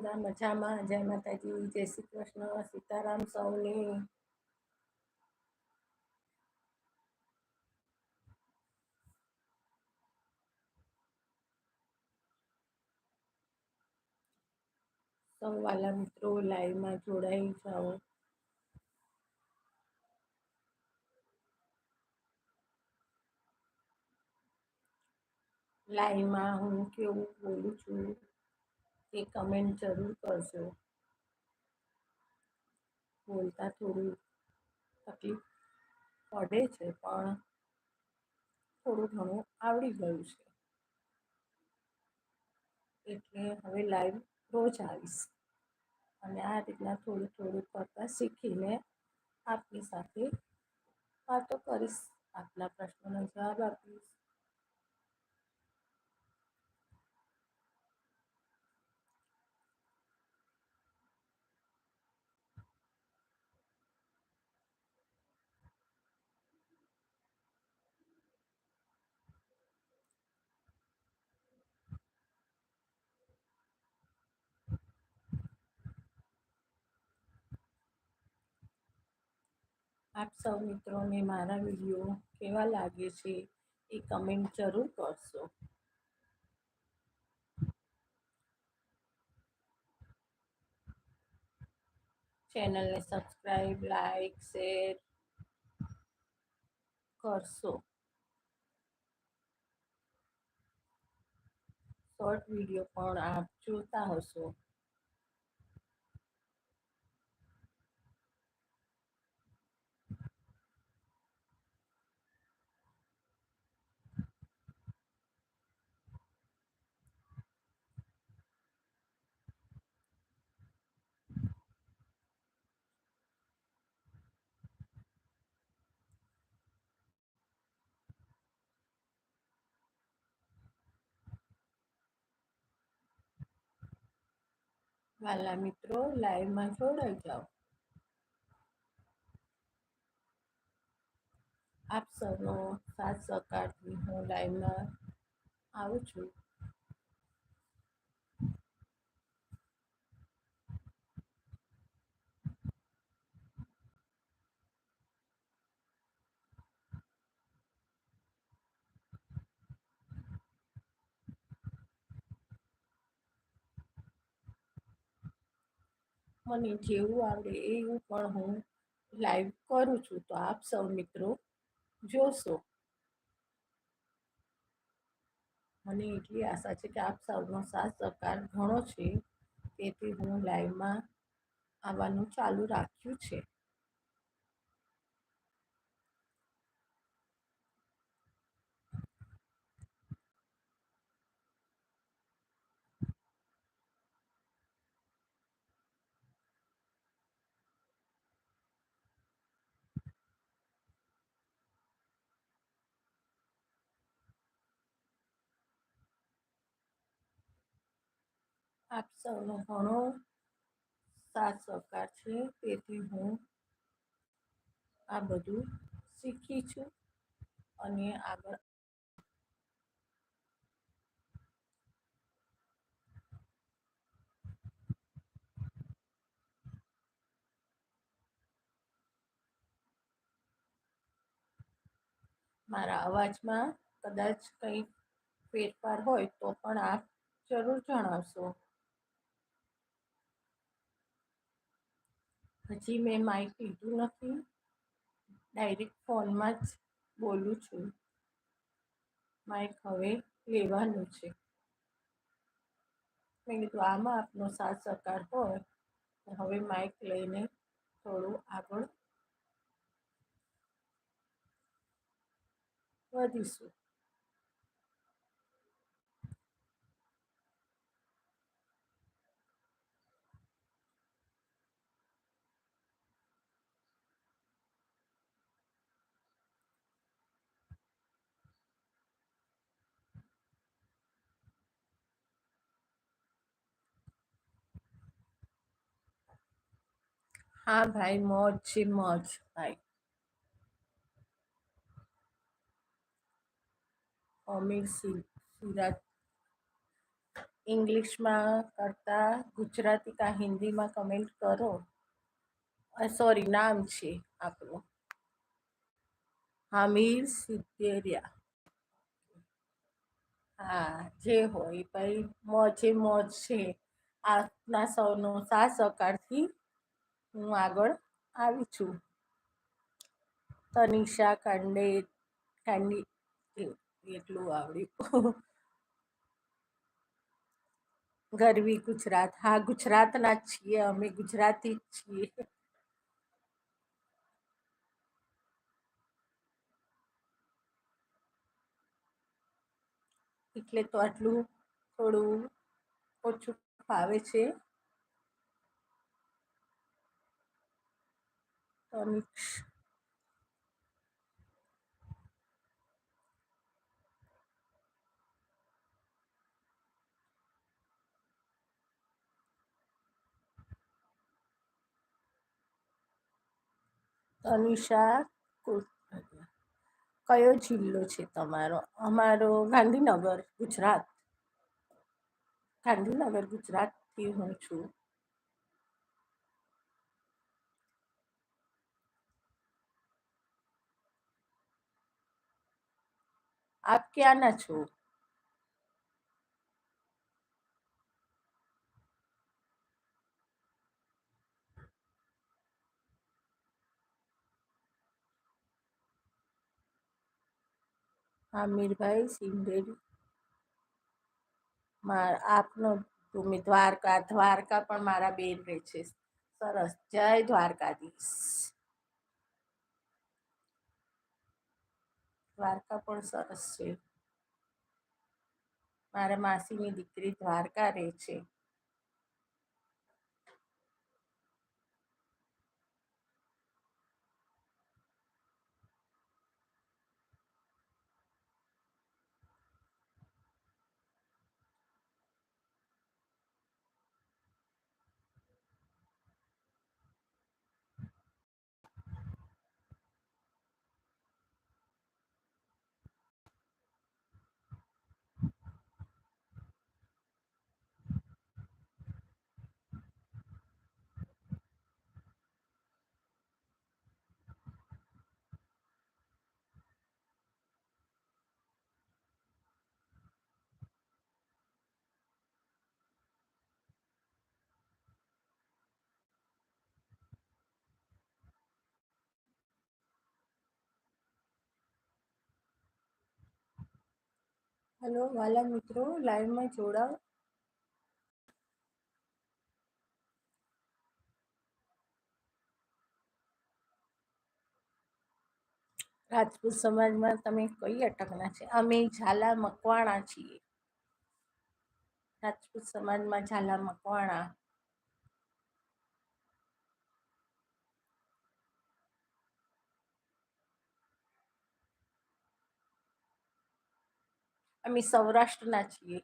બધા મજામાં. જય માતાજી, જય શ્રી કૃષ્ણ, સીતારામ, સૌને. સૌ વાલા મિત્રો, લાઈવમાં જોડાઈ જાઓ. લાઈવમાં હું કેવું બોલું છું? એ કમેન્ટ જરૂર કરજો. બોલતા થોડું તકલીફ પડે છે, પણ થોડું ઘણું આવડી ગયું છે. એટલે હવે લાઈવ રોજ આવીશ. અને આ રીતના થોડું થોડું કરતાં શીખીને આપની સાથે વાતો કરીશ. આપના પ્રશ્નોનો જવાબ આપીશ. આપ સૌ મિત્રોને મારા વીડિયો કેવા લાગે છે એ કમેન્ટ જરૂર કરશો. ચેનલને સબસ્ક્રાઈબ લાઈક શેર કરશો. શોર્ટ વીડિયો પણ આપ જોતા હશો. વાલા મિત્રો લાઈવમાં જોડાઈ જાઓ. આપ સૌનો સાથ સહકારથી હું લાઈવમાં આવું છું. મને જેવું આવડે એવું પણ હું લાઈવ કરું છું. તો આપ સૌ મિત્રો જોશો. મને એટલી આશા છે કે આપ સૌનો સાથ સહકાર ઘણો છે. તેથી હું લાઈવમાં આવવાનું ચાલુ રાખ્યું છે. આપ સૌનો ઘણો સાથ સહકાર છે. તેથી હું આ બધું શીખી છું અને આગળ મારા અવાજમાં કદાચ કંઈ ફેરફાર હોય તો પણ આપ જરૂર જણાવશો. હજી મેં માઇક લીધું નથી. ડાયરેક્ટ ફોનમાં જ બોલું છું. માઇક હવે લેવાનું છે. મેં કીધું, આમાં આપનો સાથ સહકાર હોય હવે માઇક લઈને થોડું આગળ વધીશું. હા ભાઈ, મોજ છે, મોજ, ભાઈ. અમીર સિરાજ. ઇંગ્લિશમાં કરતાં ગુજરાતી કા હિન્દીમાં કમેન્ટ કરો. સોરી નામ છે આપણું. હામીર સિદ્ધેરિયા. હા, જે હોય ભાઈ, મોજે મોજ છે. આપના સૌનો સાથ સહકારથી હું આગળ આવી છું. તનિષા કાંડે, કાંડી એટલું આવડ્યું. ગરવી ગુજરાત. હા, ગુજરાતના છીએ અમે, ગુજરાતી જ છીએ. એટલે તો આટલું થોડું ઓછું ફાવે છે. તનિક્ષ તનિષા કયો જિલ્લો છે તમારો અમારો ગાંધીનગર ગુજરાત ગાંધીનગર ગુજરાતથી હું છું આપ ક્યાંના છો? આમિરભાઈ સિંધેલી આપનો ભૂમિ દ્વારકા દ્વારકા પણ મારા બેન રહે છે. સરસ. જય દ્વારકાધીશ. દ્વારકા પણ સરસ છે. મારા માસીની દીકરી દ્વારકા રહે છે. હલો, વાલા મિત્રો લાઈવમાં જોડાવ રાજપૂત સમાજમાં તમે કઈ અટકના છે? અમે ઝાલા મકવાણા છીએ. રાજપૂત સમાજમાં ઝાલા મકવાણા અમે સૌરાષ્ટ્રના છીએ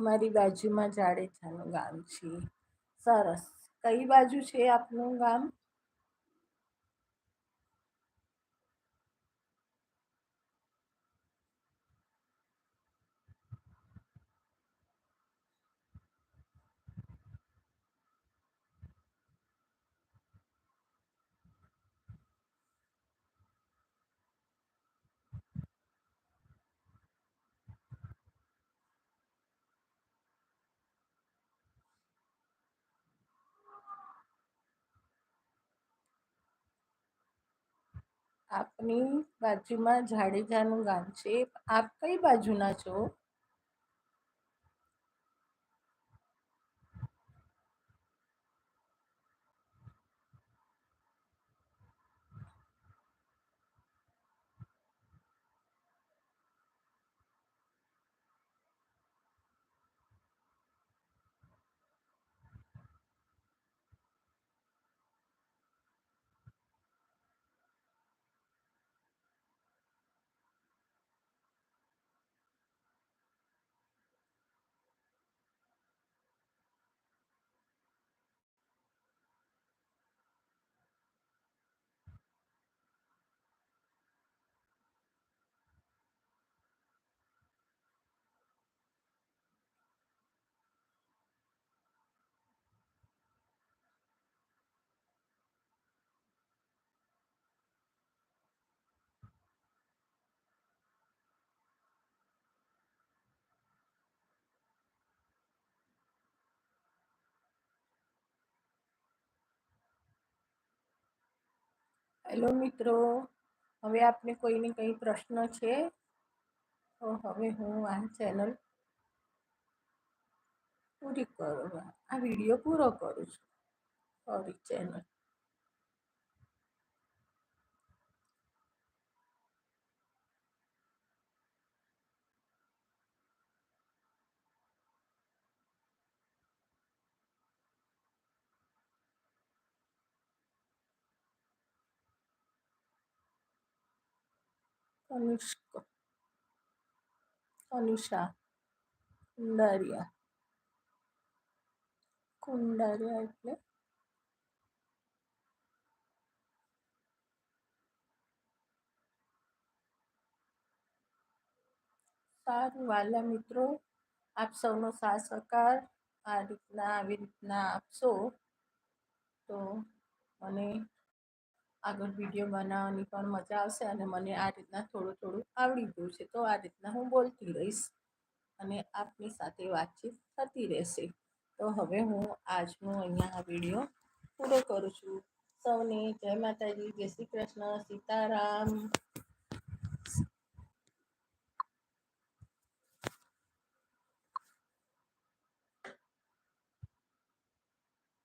અમારી બાજુમાં જાડેજાનું ગામ છે. સરસ. કઈ બાજુ છે આપનું ગામ? આપની બાજુમાં જાડેજાનું ગામ છે. આપ કઈ બાજુના છો? હેલો મિત્રો, હવે આપને કોઈને કંઈ પ્રશ્ન છે? તો હવે હું આ ચેનલ પૂરી કરું, આ વીડિયો પૂરો કરું છું. Sorry channel. કનિષ્ક કનિષા કુંડારિયા કુંડારિયા એટલે? સારું વાલા મિત્રો, આપ સૌનો સાથ સહકાર આ રીતના, આવી રીતના આપશો તો મને આગળ વીડિયો બનાવવાની પણ મજા આવશે અને મને આ રીતના થોડું થોડું આવડી ગયું છે. તો આ રીતના હું બોલતી રહીશ અને આપની સાથે વાતચીત થતી રહેશે. તો હવે હું આજનો અહીંયા આ વીડિયો પૂરો કરું છું. સૌને જય માતાજી, જય શ્રી કૃષ્ણ, સીતારામ.